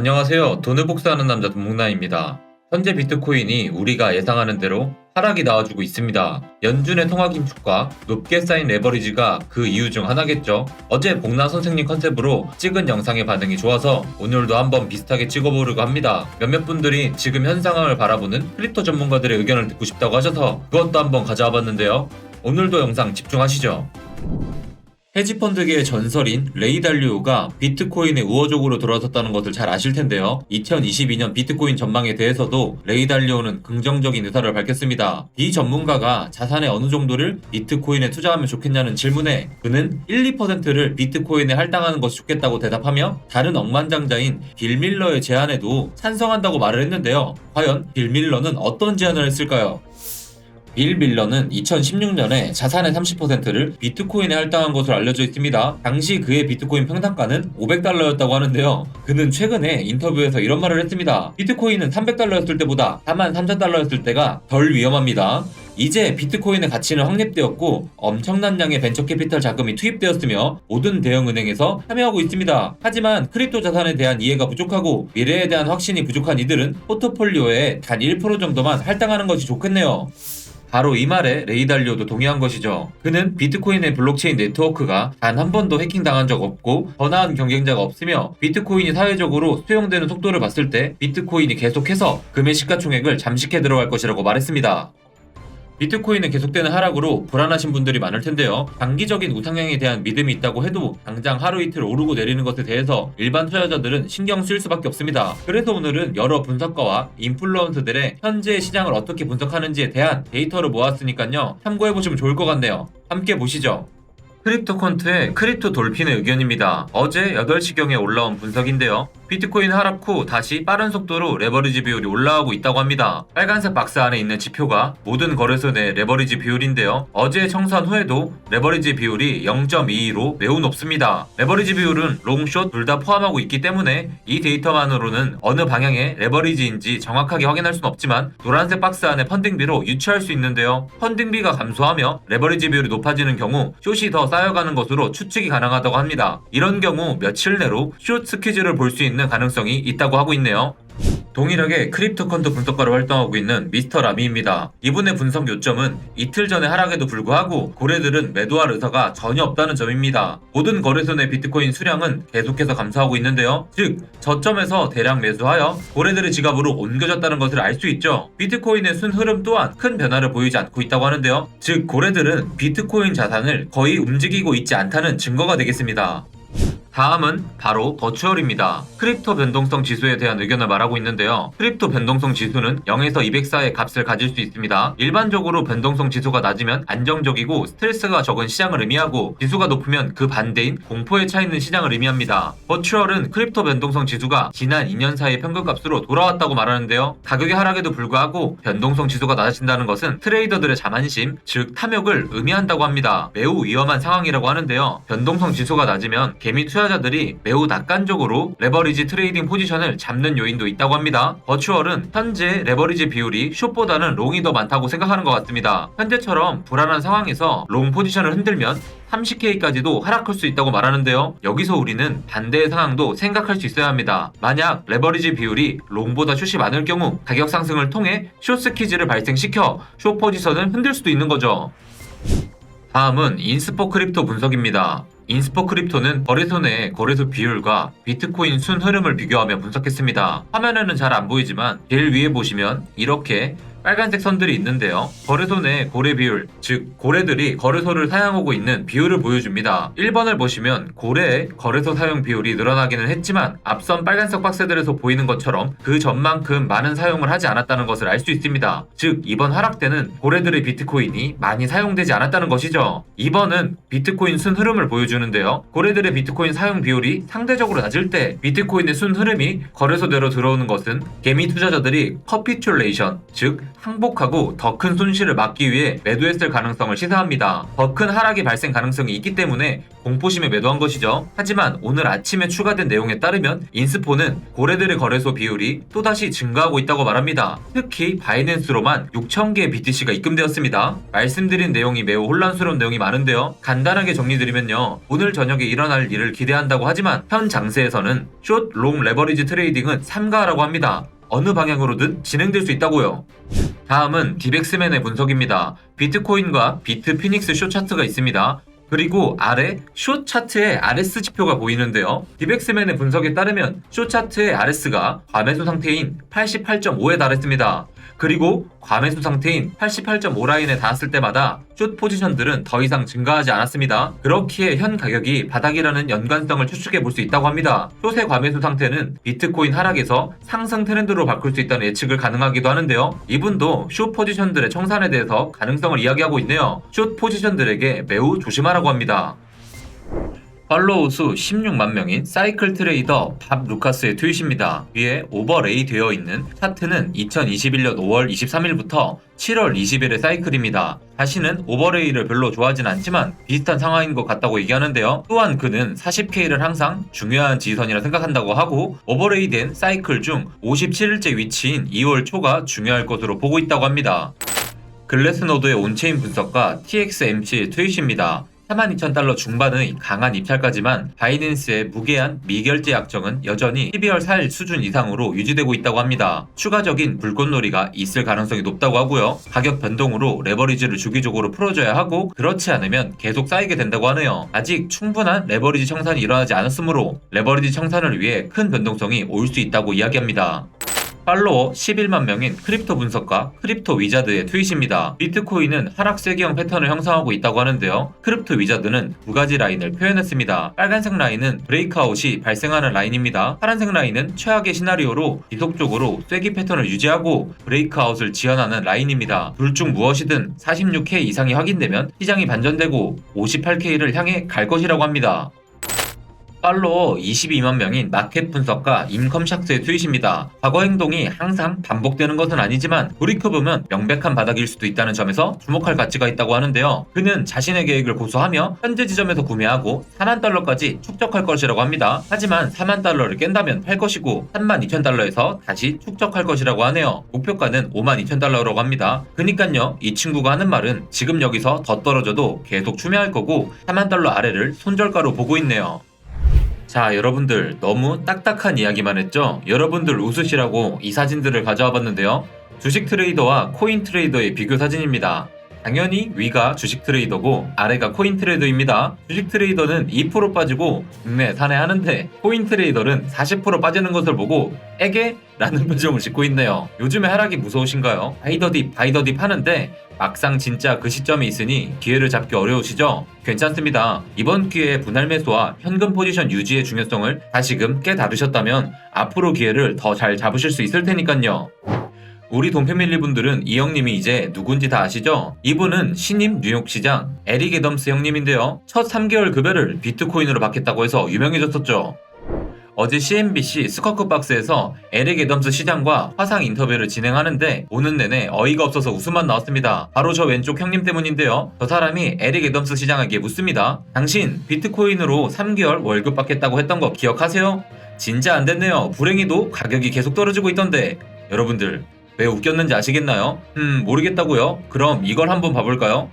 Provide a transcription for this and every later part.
안녕하세요. 돈을 복사하는 남자 돈목나입니다. 현재 비트코인이 우리가 예상하는 대로 하락이 나와주고 있습니다. 연준의 통화 긴축과 높게 쌓인 레버리지가 그 이유 중 하나겠죠. 어제 복나 선생님 컨셉으로 찍은 영상의 반응이 좋아서 오늘도 한번 비슷하게 찍어보려고 합니다. 몇몇 분들이 지금 현 상황을 바라보는 크립토 전문가들의 의견을 듣고 싶다고 하셔서 그것도 한번 가져와 봤는데요. 오늘도 영상 집중하시죠. 헤지펀드계의 전설인 레이 달리오가 비트코인에 우호적으로 돌아섰다는 것을 잘 아실 텐데요. 2022년 비트코인 전망에 대해서도 레이 달리오는 긍정적인 의사를 밝혔습니다. 이 전문가가 자산의 어느 정도를 비트코인에 투자하면 좋겠냐는 질문에 그는 1, 2%를 비트코인에 할당하는 것이 좋겠다고 대답하며 다른 억만장자인 빌 밀러의 제안에도 찬성한다고 말을 했는데요. 과연 빌 밀러는 어떤 제안을 했을까요? 빌 밀러는 2016년에 자산의 30%를 비트코인에 할당한 것으로 알려져 있습니다. 당시 그의 비트코인 평단가는 500달러였다고 하는데요. 그는 최근에 인터뷰에서 이런 말을 했습니다. 비트코인은 300달러였을 때보다 4만 3천 달러였을 때가 덜 위험합니다. 이제 비트코인의 가치는 확립되었고 엄청난 양의 벤처 캐피탈 자금이 투입되었으며 모든 대형 은행에서 참여하고 있습니다. 하지만 크립토 자산에 대한 이해가 부족하고 미래에 대한 확신이 부족한 이들은 포트폴리오에 단1% 정도만 할당하는 것이 좋겠네요. 바로 이 말에 레이달리오도 동의한 것이죠. 그는 비트코인의 블록체인 네트워크가 단 한 번도 해킹당한 적 없고 더 나은 경쟁자가 없으며 비트코인이 사회적으로 수용되는 속도를 봤을 때 비트코인이 계속해서 금의 시가총액을 잠식해 들어갈 것이라고 말했습니다. 비트코인의 계속되는 하락으로 불안하신 분들이 많을 텐데요. 단기적인 우상향에 대한 믿음이 있다고 해도 당장 하루 이틀 오르고 내리는 것에 대해서 일반 투자자들은 신경 쓸 수밖에 없습니다. 그래서 오늘은 여러 분석가와 인플루언서들의 현재 시장을 어떻게 분석하는지에 대한 데이터를 모았으니까요. 참고해보시면 좋을 것 같네요. 함께 보시죠. 크립토컨트의 크립토 돌핀의 의견입니다. 어제 8시경에 올라온 분석인데요. 비트코인 하락 후 다시 빠른 속도로 레버리지 비율이 올라가고 있다고 합니다. 빨간색 박스 안에 있는 지표가 모든 거래소 내 레버리지 비율인데요. 어제 청산 후에도 레버리지 비율이 0.22로 매우 높습니다. 레버리지 비율은 롱, 숏 둘 다 포함하고 있기 때문에 이 데이터만으로는 어느 방향의 레버리지인지 정확하게 확인할 수는 없지만 노란색 박스 안에 펀딩비로 유추할 수 있는데요. 펀딩비가 감소하며 레버리지 비율이 높아지는 경우 숏이 더 쌓여가는 것으로 추측이 가능하다고 합니다. 이런 경우 며칠 내로 숏 스퀴즈를 볼 수 있는 가능성이 있다고 하고 있네요. 동일하게 크립토컨트 분석가로 활동하고 있는 미스터 라미입니다. 이분의 분석 요점은 이틀 전의 하락에도 불구하고 고래들은 매도할 의사가 전혀 없다는 점입니다. 모든 거래소 내 비트코인 수량은 계속해서 감소하고 있는데요. 즉, 저점에서 대량 매수하여 고래들의 지갑으로 옮겨졌다는 것을 알 수 있죠. 비트코인의 순 흐름 또한 큰 변화를 보이지 않고 있다고 하는데요. 즉, 고래들은 비트코인 자산을 거의 움직이고 있지 않다는 증거가 되겠습니다. 다음은 바로 버추얼입니다. 크립토 변동성 지수에 대한 의견을 말하고 있는데요. 크립토 변동성 지수는 0에서 204의 값을 가질 수 있습니다. 일반적으로 변동성 지수가 낮으면 안정적이고 스트레스가 적은 시장을 의미하고 지수가 높으면 그 반대인 공포에 차 있는 시장을 의미합니다. 버추얼은 크립토 변동성 지수가 지난 2년 사이의 평균값으로 돌아왔다고 말하는데요. 가격의 하락에도 불구하고 변동성 지수가 낮아진다는 것은 트레이더들의 자만심, 즉 탐욕을 의미한다고 합니다. 매우 위험한 상황이라고 하는데요. 변동성 지수가 낮으면 개미 투자 투자자들이 매우 낙관적으로 레버리지 트레이딩 포지션을 잡는 요인도 있다고 합니다. 버추얼은 현재 레버리지 비율이 숏보다는 롱이 더 많다고 생각하는 것 같습니다. 현재처럼 불안한 상황에서 롱 포지션을 흔들면 30K까지도 하락할 수 있다고 말하는데요. 여기서 우리는 반대의 상황도 생각할 수 있어야 합니다. 만약 레버리지 비율이 롱보다 숏이 많을 경우 가격 상승을 통해 숏 스키즈를 발생시켜 숏 포지션을 흔들 수도 있는 거죠. 다음은 인스포 크립토 분석입니다. 인스포 크립토는 거래소 내 거래소 비율과 비트코인 순 흐름을 비교하며 분석했습니다. 화면에는 잘 안 보이지만 제일 위에 보시면 이렇게 빨간색 선들이 있는데요. 거래소 내 고래 비율, 즉 고래들이 거래소를 사용하고 있는 비율을 보여줍니다. 1번을 보시면 고래의 거래소 사용 비율이 늘어나기는 했지만 앞선 빨간색 박스들에서 보이는 것처럼 그 전만큼 많은 사용을 하지 않았다는 것을 알 수 있습니다. 즉 이번 하락 때는 고래들의 비트코인이 많이 사용되지 않았다는 것이죠. 2번은 비트코인 순 흐름을 보여주는데요. 고래들의 비트코인 사용 비율이 상대적으로 낮을 때 비트코인의 순 흐름이 거래소대로 들어오는 것은 개미 투자자들이 커피츄레이션, 즉 항복하고 더 큰 손실을 막기 위해 매도했을 가능성을 시사합니다. 더 큰 하락이 발생 가능성이 있기 때문에 공포심에 매도한 것이죠. 하지만 오늘 아침에 추가된 내용에 따르면 인스포는 고래들의 거래소 비율이 또다시 증가하고 있다고 말합니다. 특히 바이낸스로만 6,000개의 BTC가 입금되었습니다. 말씀드린 내용이 매우 혼란스러운 내용이 많은데요. 간단하게 정리드리면요. 오늘 저녁에 일어날 일을 기대한다고 하지만 현 장세에서는 숏, 롱 레버리지 트레이딩은 삼가하라고 합니다. 어느 방향으로든 진행될 수 있다고요. 다음은 디백스맨의 분석입니다. 비트코인과 비트 피닉스 쇼 차트가 있습니다. 그리고 아래 쇼 차트의 RS 지표가 보이는데요. 디백스맨의 분석에 따르면 쇼 차트의 RS가 과매수 상태인 88.5에 달했습니다. 그리고 과매수 상태인 88.5 라인에 닿았을 때마다 숏 포지션들은 더 이상 증가하지 않았습니다. 그렇기에 현 가격이 바닥이라는 연관성을 추측해 볼 수 있다고 합니다. 숏의 과매수 상태는 비트코인 하락에서 상승 트렌드로 바꿀 수 있다는 예측을 가능하기도 하는데요. 이분도 숏 포지션들의 청산에 대해서 가능성을 이야기하고 있네요. 숏 포지션들에게 매우 조심하라고 합니다. 팔로우 수 16만 명인 사이클 트레이더 밥 루카스의 트윗입니다. 위에 오버레이 되어 있는 차트는 2021년 5월 23일부터 7월 20일의 사이클입니다. 자신은 오버레이를 별로 좋아하진 않지만 비슷한 상황인 것 같다고 얘기하는데요. 또한 그는 40K를 항상 중요한 지선이라 생각한다고 하고 오버레이 된 사이클 중 57일째 위치인 2월 초가 중요할 것으로 보고 있다고 합니다. 글래스노드의 온체인 분석과 TXMC의 트윗입니다. 42,000달러 중반의 강한 입찰까지만 바이낸스의 무계한 미결제 약정은 여전히 12월 4일 수준 이상으로 유지되고 있다고 합니다. 추가적인 불꽃놀이가 있을 가능성이 높다고 하고요. 가격 변동으로 레버리지를 주기적으로 풀어줘야 하고 그렇지 않으면 계속 쌓이게 된다고 하네요. 아직 충분한 레버리지 청산이 일어나지 않았으므로 레버리지 청산을 위해 큰 변동성이 올 수 있다고 이야기합니다. 팔로워 11만 명인 크립토 분석가 크립토 위자드의 트윗입니다. 비트코인은 하락 세기형 패턴을 형성하고 있다고 하는데요. 크립토 위자드는 두 가지 라인을 표현했습니다. 빨간색 라인은 브레이크아웃이 발생하는 라인입니다. 파란색 라인은 최악의 시나리오로 지속적으로 쐐기 패턴을 유지하고 브레이크아웃을 지연하는 라인입니다. 둘 중 무엇이든 46K 이상이 확인되면 시장이 반전되고 58K를 향해 갈 것이라고 합니다. 팔로워 22만 명인 마켓 분석가 임컴샥스의 트윗입니다. 과거 행동이 항상 반복되는 것은 아니지만 돌이켜보면 명백한 바닥일 수도 있다는 점에서 주목할 가치가 있다고 하는데요. 그는 자신의 계획을 고수하며 현재 지점에서 구매하고 4만 달러까지 축적할 것이라고 합니다. 하지만 4만 달러를 깬다면 팔 것이고 3만 2천 달러에서 다시 축적할 것이라고 하네요. 목표가는 5만 2천 달러라고 합니다. 그니깐요, 이 친구가 하는 말은 지금 여기서 더 떨어져도 계속 추매할 거고 4만 달러 아래를 손절가로 보고 있네요. 자, 여러분들 너무 딱딱한 이야기만 했죠? 여러분들 웃으시라고 이 사진들을 가져와 봤는데요. 주식 트레이더와 코인 트레이더의 비교 사진입니다. 당연히 위가 주식 트레이더고 아래가 코인 트레이더입니다. 주식 트레이더는 2% 빠지고 국내 산해하는데 코인 트레이더는 40% 빠지는 것을 보고 에게? 라는 표정을 짓고 있네요. 요즘에 하락이 무서우신가요? 바이더딥 바이더딥 하는데 막상 진짜 그 시점이 있으니 기회를 잡기 어려우시죠? 괜찮습니다. 이번 기회에 분할 매수와 현금 포지션 유지의 중요성을 다시금 깨달으셨다면 앞으로 기회를 더 잘 잡으실 수 있을 테니까요. 우리 돈패밀리 분들은 이 형님이 이제 누군지 다 아시죠? 이분은 신임 뉴욕시장 에릭 애덤스 형님인데요. 첫 3개월 급여를 비트코인으로 받겠다고 해서 유명해졌었죠. 어제 CNBC 스쿼크박스에서 에릭 애덤스 시장과 화상 인터뷰를 진행하는데 오는 내내 어이가 없어서 웃음만 나왔습니다. 바로 저 왼쪽 형님 때문인데요. 저 사람이 에릭 애덤스 시장에게 묻습니다. 당신 비트코인으로 3개월 월급 받겠다고 했던 거 기억하세요? 진짜 안 됐네요. 불행히도 가격이 계속 떨어지고 있던데. 여러분들 왜 웃겼는지 아시겠나요? 음 모르겠다고요? 그럼 이걸 한번 봐볼까요?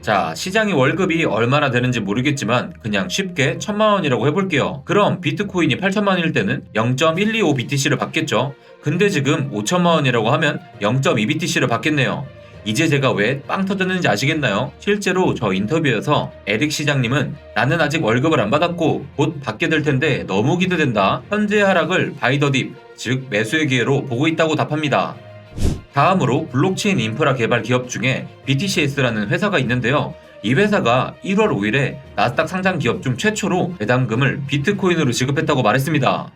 자, 시장의 월급이 얼마나 되는지 모르겠지만 그냥 쉽게 천만 원이라고 해볼게요. 그럼 비트코인이 8천만 원일 때는 0.125 BTC를 받겠죠. 근데 지금 5천만 원이라고 하면 0.2 BTC를 받겠네요. 이제 제가 왜 빵 터졌는지 아시겠나요? 실제로 저 인터뷰에서 에릭 시장님은 나는 아직 월급을 안 받았고 곧 받게 될 텐데 너무 기대된다. 현재 하락을 바이더딥, 즉 매수의 기회로 보고 있다고 답합니다. 다음으로 블록체인 인프라 개발 기업 중에 BTCS라는 회사가 있는데요. 이 회사가 1월 5일에 나스닥 상장 기업 중 최초로 배당금을 비트코인으로 지급했다고 말했습니다.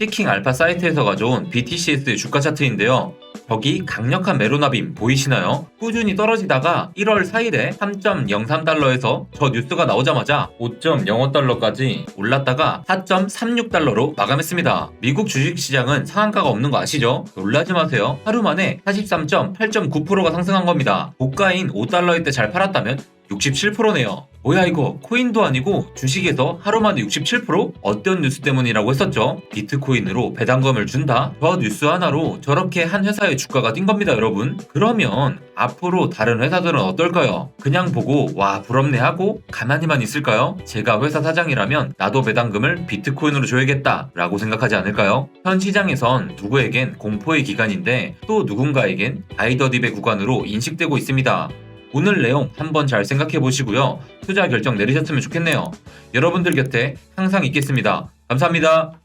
피킹 알파 사이트에서 가져온 BTCS 주가 차트인데요. 저기 강력한 메로나빔 보이시나요? 꾸준히 떨어지다가 1월 4일에 3.03달러에서 저 뉴스가 나오자마자 5.05달러까지 올랐다가 4.36달러로 마감했습니다. 미국 주식시장은 상한가가 없는 거 아시죠? 놀라지 마세요. 하루 만에 43.8.9%가 상승한 겁니다. 고가인 5달러일 때 잘 팔았다면 67%네요. 뭐야 이거 코인도 아니고 주식에서 하루 만에 67%? 어떤 뉴스 때문이라고 했었죠? 비트코인으로 배당금을 준다? 저 뉴스 하나로 저렇게 한 회사의 주가가 뛴 겁니다 여러분 그러면 앞으로 다른 회사들은 어떨까요? 그냥 보고 와 부럽네 하고 가만히만 있을까요? 제가 회사 사장이라면 나도 배당금을 비트코인으로 줘야겠다 라고 생각하지 않을까요? 현 시장에선 누구에겐 공포의 기간인데 또 누군가에겐 아이더딥의 구간으로 인식되고 있습니다. 오늘 내용 한번 잘 생각해 보시고요. 투자 결정 내리셨으면 좋겠네요. 여러분들 곁에 항상 있겠습니다. 감사합니다.